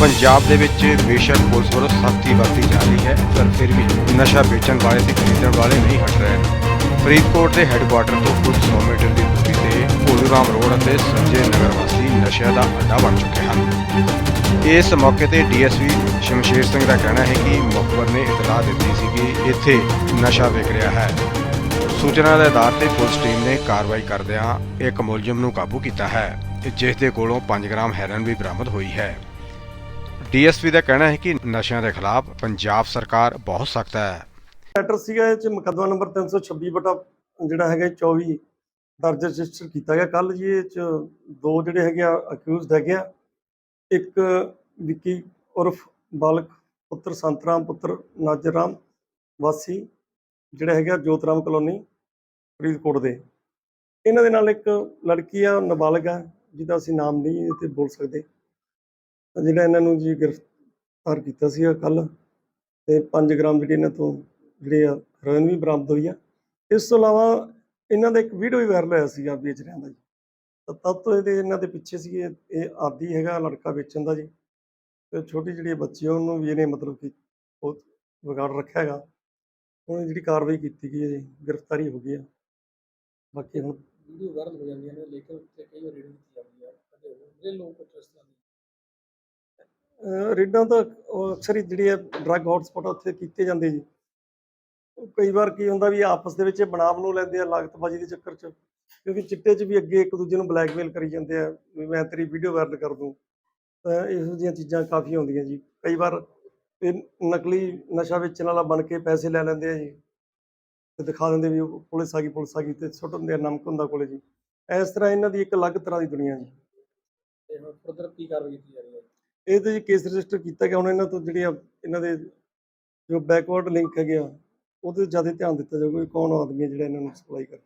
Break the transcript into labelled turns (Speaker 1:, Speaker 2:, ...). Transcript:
Speaker 1: ਪੰਜਾਬ ਦੇ ਵਿੱਚ ਬੇਸ਼ੱਕ ਪੁਲਿਸ ਵੱਲੋਂ ਸਖਤੀ ਵਰਤੀ ਜਾ ਰਹੀ ਹੈ, ਪਰ ਫਿਰ ਵੀ ਨਸ਼ਾ ਵੇਚਣ ਵਾਲੇ ਤੇ ਖਰੀਦਣ ਵਾਲੇ ਨਹੀਂ ਹਟ ਰਹੇ। ਫਰੀਦਕੋਟ ਦੇ ਹੈੱਡਕੁਆਟਰ ਤੋਂ ਕੁਝ 100 ਮੀਟਰ ਦੀ ਦੂਰੀ ਤੇ ਭੋਲੂਰਾਮ ਰੋਡ ਅਤੇ ਸੰਜੇ ਨਗਰ ਵਾਸੀ ਨਸ਼ਿਆਂ ਦਾ ਅੱਡਾ ਬਣ ਚੁੱਕੇ ਹਨ। ਇਸ ਮੌਕੇ ਤੇ ਡੀਐਸਪੀ ਸ਼ਮਸ਼ੇਰ ਸਿੰਘ ਦਾ ਕਹਿਣਾ ਹੈ ਕਿ ਮੁਖਬਰ ਨੇ ਇਤਲਾਹ ਦਿੱਤੀ ਸੀ ਕਿ ਇੱਥੇ ਨਸ਼ਾ ਵਿਕ ਰਿਹਾ ਹੈ। ਸੂਚਨਾ ਦੇ ਆਧਾਰ ਤੇ ਪੁਲਿਸ ਟੀਮ ਨੇ ਕਾਰਵਾਈ ਕਰਦਿਆਂ ਇੱਕ ਮੁਲਜ਼ਮ ਨੂੰ ਕਾਬੂ ਕੀਤਾ ਹੈ, ਜਿਸ ਦੇ ਕੋਲੋਂ 5 ਗ੍ਰਾਮ ਹੈਰੋਇਨ ਵੀ ਬਰਾਮਦ ਹੋਈ ਹੈ। ਡੀਐਸਪੀ ਦਾ ਕਹਿਣਾ ਹੈ ਕਿ ਨਸ਼ਿਆਂ ਦੇ ਖਿਲਾਫ ਪੰਜਾਬ ਸਰਕਾਰ ਬਹੁਤ ਸਖਤ ਹੈ।
Speaker 2: ਮੈਟਰ ਸੀਗਾ ਇਹ ਚ ਮੁਕੱਦਮਾ ਨੰਬਰ 326 ਬਟਾ ਜਿਹੜਾ ਹੈਗਾ 24 ਦਰਜ ਰਜਿਸਟਰ ਕੀਤਾ ਗਿਆ। ਕੱਲ ਜੀ ਇਹ ਚ ਦੋ ਜਿਹੜੇ ਹੈਗੇ ਆ ਅਕਿਊਜ਼ਡ ਹੈਗੇ ਆ, ਇੱਕ ਵਿੱਕੀ ਉਰਫ ਬਾਲਕ, ਪੁੱਤਰ ਸੰਤਰਾਮ, ਪੁੱਤਰ ਨਾਜਰਾਮ ਵਾਸੀ ਜਿਹੜਾ ਹੈਗਾ ਜੋਤਰਾਮ ਕਲੋਨੀ ਫਰੀਦਕੋਟ ਦੇ। ਇਹਨਾਂ ਦੇ ਨਾਲ ਇੱਕ ਲੜਕੀ ਆ, ਨਾਬਾਲਗ ਆ, ਜਿਹਦਾ ਅਸੀਂ ਨਾਮ ਨਹੀਂ ਇੱਥੇ ਬੋਲ ਸਕਦੇ। ਜਿਹੜਾ ਇਹਨਾਂ ਨੂੰ ਜੀ ਗ੍ਰਿਫਤਾਰ ਕੀਤਾ ਸੀਗਾ ਕੱਲ ਤੇ 5 ਗ੍ਰਾਮ ਜਿਹੜੇ ਇਹਨਾਂ ਤੋਂ ਜਿਹੜੇ ਆ ਹੈਰੋਇਨ ਵੀ ਬਰਾਮਦ ਹੋਈ ਆ। ਇਸ ਤੋਂ ਇਲਾਵਾ ਇਹਨਾਂ ਦਾ ਇੱਕ ਵੀਡੀਓ ਵੀ ਵਾਇਰਲ ਹੋਇਆ ਸੀਗਾ ਵੇਚ ਰਿਆਂ ਦਾ ਜੀ। ਤਦ ਤੋਂ ਇਹਦੇ ਇਹਨਾਂ ਦੇ ਪਿੱਛੇ ਸੀ ਇਹ ਆਦੀ ਹੈਗਾ, ਲੜਕਾ ਵੇਚਣ ਦਾ ਜੀ। ਤੇ ਛੋਟੀ ਜਿਹੜੀ ਬੱਚੀ ਆ, ਉਹਨੂੰ ਵੀ ਇਹਨੇ ਮਤਲਬ ਕਿ ਬਹੁਤ ਵਿਗਾੜ ਰੱਖਿਆ ਹੈਗਾ। ਹੁਣ ਜਿਹੜੀ ਕਾਰਵਾਈ ਕੀਤੀ ਗਈ ਹੈ ਜੀ, ਗ੍ਰਿਫਤਾਰੀ ਹੋ ਗਈ ਆ। ਬਾਕੀ ਹੁਣ
Speaker 3: ਵੀਡੀਓ ਵਾਇਰਲ ਹੋ ਜਾਂਦੀਆਂ ਨੇ, ਲੇਕਿਨ ਉੱਤੇ ਕਈ ਵਾਰ ਰੇਡਿੰਗ ਕੀਤੀ ਜਾਂਦੀ ਹੈ ਕਦੇ ਉਹਦੇ ਲੋਕ ਕੁਝ
Speaker 2: ਰੇਡਾਂ ਤਾਂ ਅਕਸਰ ਹੀ ਜਿਹੜੀ ਹੈ ਡਰੱਗ ਹੌਟਸਪੌਟ ਉੱਥੇ ਕੀਤੇ ਜਾਂਦੇ ਜੀ। ਕਈ ਵਾਰ ਕੀ ਹੁੰਦਾ ਵੀ ਆਪਸ ਦੇ ਵਿੱਚ ਇਹ ਬਣਾ ਬਣੂ ਲੈਂਦੇ ਆ ਲਾਗਤਬਾਜ਼ੀ ਦੇ ਚੱਕਰ 'ਚ, ਕਿਉਂਕਿ ਚਿੱਟੇ 'ਚ ਵੀ ਅੱਗੇ ਇੱਕ ਦੂਜੇ ਨੂੰ ਬਲੈਕਮੇਲ ਕਰੀ ਜਾਂਦੇ ਆ, ਵੀ ਮੈਂ ਤੇਰੀ ਵੀਡੀਓ ਵਾਇਰਲ ਕਰ ਦੂੰ। ਤਾਂ ਇਹੋ ਜਿਹੀਆਂ ਚੀਜ਼ਾਂ ਕਾਫੀ ਹੁੰਦੀਆਂ ਜੀ। ਕਈ ਵਾਰ ਇਹ ਨਕਲੀ ਨਸ਼ਾ ਵੇਚਣ ਵਾਲਾ ਬਣ ਕੇ ਪੈਸੇ ਲੈ ਲੈਂਦੇ ਆ ਜੀ। ਤੇ ਦਿਖਾ ਦਿੰਦੇ ਵੀ ਪੁਲਿਸ ਆ ਗਈ, ਪੁਲਿਸ ਆ ਗਈ ਤੇ ਸੁੱਟ ਦਿੰਦੇ ਆ, ਨਮਕ ਹੁੰਦਾ ਕੋਲੇ ਜੀ। ਇਸ ਤਰ੍ਹਾਂ ਇਹਨਾਂ ਦੀ ਇੱਕ ਅਲੱਗ ਤਰ੍ਹਾਂ ਦੀ ਦੁਨੀਆ ਜੀ।
Speaker 3: ਤੇ ਹੁਣ ਫਰਦਰ ਕੀ ਕਾਰਵਾਈ ਕੀਤੀ ਜਾ ਰਹੀ ਹੈ?
Speaker 2: ਇਹ ਤੇ ਜੀ ਕੇਸ ਰਜਿਸਟਰ ਕੀਤਾ ਗਿਆ, ਹੁਣ ਇਹਨਾਂ ਤੋਂ ਜਿਹੜੀਆਂ ਇਹਨਾਂ ਦੇ ਜੋ ਬੈਕਵਰਡ ਲਿੰਕ ਹੈਗੇ ਆ, ਉਹਦੇ ਜ਼ਿਆਦਾ ਧਿਆਨ ਦਿੱਤਾ ਜਾਊਗਾ ਵੀ ਕੌਣ ਆਦਮੀ ਹੈ ਜਿਹੜਾ ਇਹਨਾਂ ਨੂੰ ਸਪਲਾਈ ਕਰਦਾ